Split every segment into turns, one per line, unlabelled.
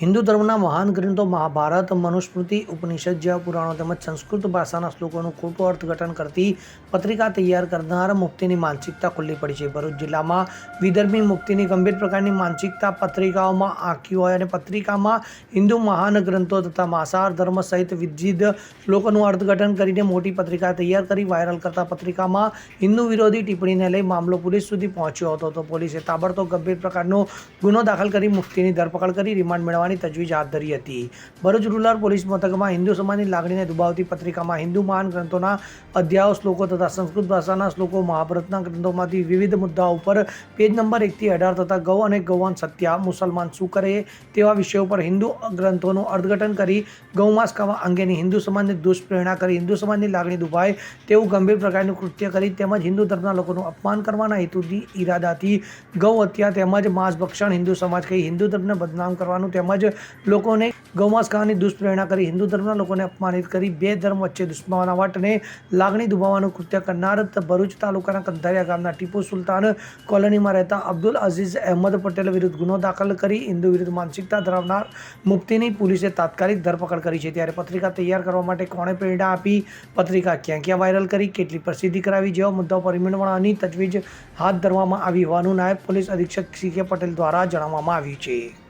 હિન્દુ ધર્મના મહાન ગ્રંથો મહાભારત, મનુસ્મૃતિ, ઉપનિષદ જેવા પુરાણો તેમજ સંસ્કૃત ભાષાના શ્લોકોનું ખોટું અર્થઘટન કરતી પત્રિકા તૈયાર કરનાર મુક્તિની માનસિકતા ખુલ્લી પડી છે. ભરૂચ જિલ્લામાં વિદર્ભી મુક્તિની ગંભીર પ્રકારની માનસિકતા પત્રિકાઓમાં આંકી હોય અને પત્રિકામાં હિન્દુ મહાન ગ્રંથો તથા માંસાહાર ધર્મ સહિત વિવિધ શ્લોકોનું અર્થઘટન કરીને મોટી પત્રિકા તૈયાર કરી વાયરલ કરતા પત્રિકામાં હિન્દુ વિરોધી ટિપ્પણીને લઈ મામલો પોલીસ સુધી પહોંચ્યો હતો. તો પોલીસે તાબડતોબ ગંભીર પ્રકારનો ગુનો દાખલ કરી મુફ્તીની ધરપકડ કરી, રિમાન્ડ મેળવવાની તજવીજ હાથ ધરી હતી. ભરૂચ રૂરલ પોલીસ મથકમાં હિન્દુ સમાજની લાગણીને દુભાવતી પત્રિકામાં હિન્દુ મહાન ગ્રંથોના અધ્યાયો શ્લોકો તથા સંસ્કૃત ભાષાના શ્લોકો મહાભારતના ગ્રંથોમાંથી વિવિધ મુદ્દાઓ ઉપર પેજ નંબર એકથી અઢાર તથા ગૌ અને ગૌવાન સત્યા મુસલમાન શું કરે તેવા વિષયો પર હિન્દુ ગ્રંથોનું અર્થઘટન કરી ગૌમાસ ખાવા અંગેની હિન્દુ સમાજને દુષ્પ્રેરણા કરી, હિન્દુ સમાજની લાગણી દુભાય તેવું ગંભીર પ્રકારનું કૃત્ય કરી તેમજ હિન્દુ ધર્મના લોકોનું અપમાન કરવાના હેતુથી ઈરાદાથી ગૌ હત્યા તેમજ માંસ ભક્ષણ હિન્દુ સમાજ કહી હિન્દુ ધર્મને બદનામ કરવાનું તેમજ લોકોને ગૌમાંસ ખાવાની દુષ્પ્રેરણા કરી, હિન્દુ ધર્મના લોકોને અપમાનિત કરી, બે ધર્મ વચ્ચે દુશ્મનાવટને લાગણી દુભાવવાનું કૃત્ય કરનાર ભરૂચ તાલુકાના કંધારિયા ગામના ટીપુ સુલતાન કોલોનીમાં રહેતા અબ્દુલ અઝીઝ અહેમદ પટેલ વિરુદ્ધ ગુનો દાખલ કરી, હિન્દુ વિરુદ્ધ માનસિકતા ધરાવનાર મુક્તિની પોલીસે તાત્કાલિક ધરપકડ કરી છે. ત્યારે પત્રિકા તૈયાર કરવા માટે કોણે પ્રેરણા આપી? પત્રિકા ક્યાં ક્યાં વાયરલ કરી? કેટલી પ્રસિદ્ધિ કરાવી? જેવા મુદ્દાઓ પર મેળવવાની તજવીજ હાથ ધરવામાં આવી હોવાનું નાયબ પોલીસ અધિક્ષક સી કે પટેલ દ્વારા જણાવવામાં આવ્યું છે.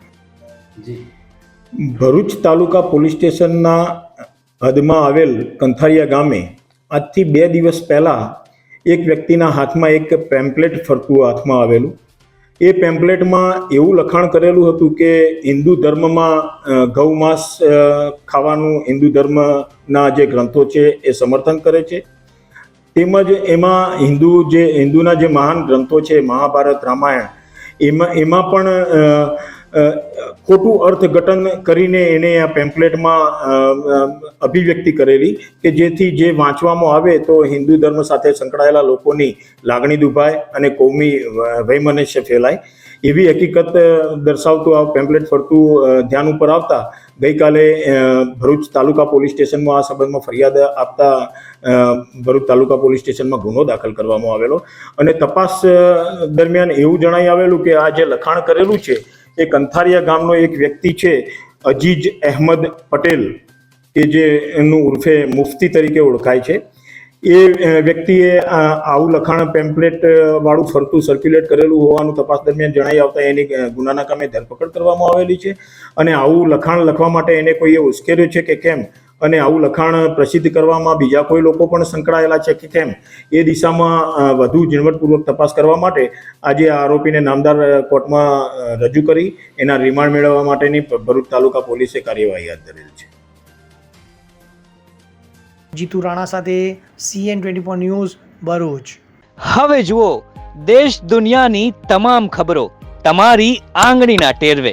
ભરૂચ તાલુકા પોલીસ સ્ટેશનના હદમાં આવેલ કંથારિયા ગામે આજથી બે દિવસ પહેલાં એક વ્યક્તિના હાથમાં એક પેમ્પલેટ ફરતું હાથમાં આવેલું. એ પેમ્પલેટમાં એવું લખાણ કરેલું હતું કે હિન્દુ ધર્મમાં ગૌમાંસ ખાવાનું હિન્દુ ધર્મના જે ગ્રંથો છે એ સમર્થન કરે છે. તેમજ એમાં હિન્દુ જે, હિન્દુના જે મહાન ગ્રંથો છે, મહાભારત, રામાયણ, એમાં એમાં પણ ખોટું અર્થઘટન કરીને એને આ પેમ્પલેટમાં અભિવ્યક્તિ કરેલી કે જેથી જે વાંચવામાં આવે તો હિન્દુ ધર્મ સાથે સંકળાયેલા લોકોની લાગણી દુભાય અને કોમી વૈમનસ્ય ફેલાય. એવી હકીકત દર્શાવતું આ પેમ્પલેટ ફરતું ધ્યાન ઉપર આવતા ગઈકાલે ભરૂચ તાલુકા પોલીસ સ્ટેશનમાં આ સંબંધમાં ફરિયાદ આપતા ભરૂચ તાલુકા પોલીસ સ્ટેશનમાં ગુનો દાખલ કરવામાં આવેલો. અને તપાસ દરમિયાન એવું જણાઈ આવેલું કે આ જે લખાણ કરેલું છે એ કંથારિયા ગામનો એક વ્યક્તિ છે, અજીજ અહેમદ પટેલ, કે જે એનું ઉર્ફે મુફ્તી તરીકે ઓળખાય છે. એ વ્યક્તિએ આવું લખાણ પેમ્પલેટ વાળું ફરતું સર્ક્યુલેટ કરેલું હોવાનું તપાસ દરમિયાન જણાઈ આવતા એની ગુનાના કામે ધરપકડ કરવામાં આવેલી છે. અને આવું લખાણ લખવા માટે એને કોઈએ ઉશ્કેર્યું છે કે કેમ? અને આવું લખાણ પ્રસિદ્ધ કરવામાં બીજા કોઈ લોકો પણ સંકળાયેલા છે કે કેમ? એ દિશામાં વધુ ઝીણવટપૂર્વક તપાસ કરવા માટે આજે આ આરોપીને નામદાર કોર્ટમાં રજૂ કરી એના રિમાન્ડ મેળવવા માટેની ભરૂચ તાલુકા પોલીસે કાર્યવાહી હાથ ધરેલ છે.
જીતુ રાણા સાથે CN twenty four news Bharuch.
હવે જુઓ દેશ દુનિયાની તમામ ખબરો તમારી આંગળીના ટેરવે.